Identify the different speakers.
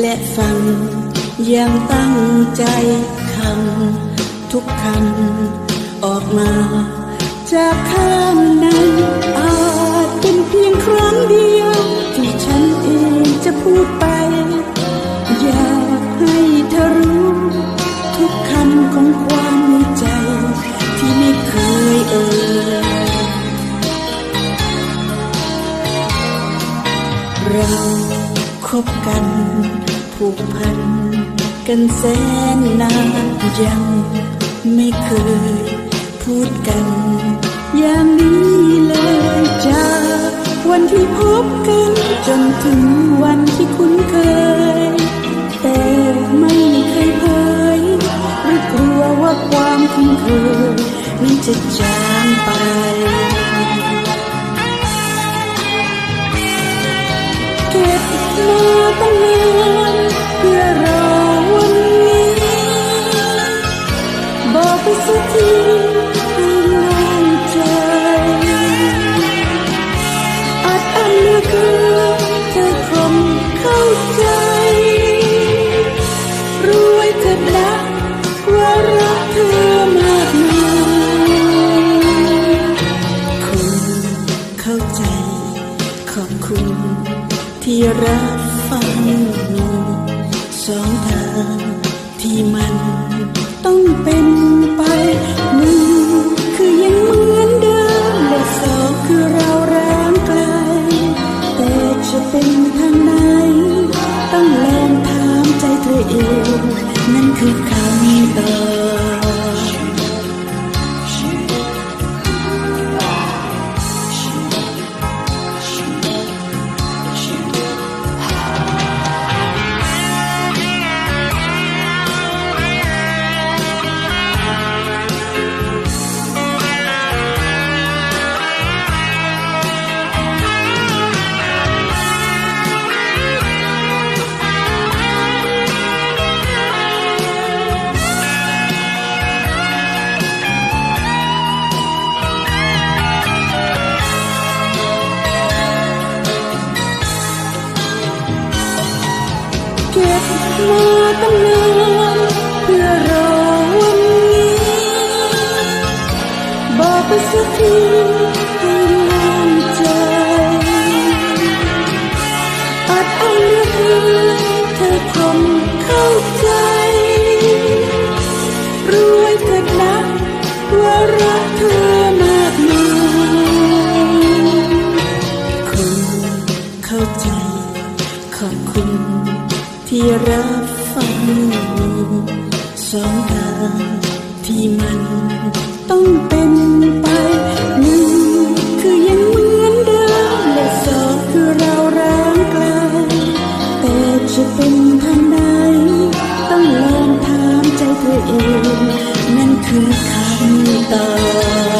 Speaker 1: และฟังอย่างตั้งใจคำทุกคำออกมา จากข้างในอาจเป็นเพียงครั้งเดียว ที่ฉันเองจะพูดไป อยากให้เธอรู้ ทุกคำของความในใจ ที่ไม่เคยเอ่ยเราคบกัน ผูกพัน กันแสนนานยังไม่เคยพูดกัน อย่างนี้เลยจากวันที่พบกันจนถึงวันที่คุ้นเคย แต่ไม่เคยเผยหรือกลัวว่าความคุ้นเคยนั้นจะจางไป ที่รับฟังสองทางที่มันต้องเป็น เก็บมาตั้งนานเพื่อรอวันนี้ บอกไปสักทีให้โล่งใจอาจเอาเลือกเลือกเธอคงเข้าใจรู้ไว้เถิดนะว่ารักเธอมากมายคุณเข้าใจขอบคุณ ที่รับฟังสองทางที่มันต้องเป็นไปหนึ่งคือยังเหมือนเดิมและสองคือเราร้างกลาแต่จะเป็นทางใดต้องลองถามใจตัวเอง นั่นคือคำตอบ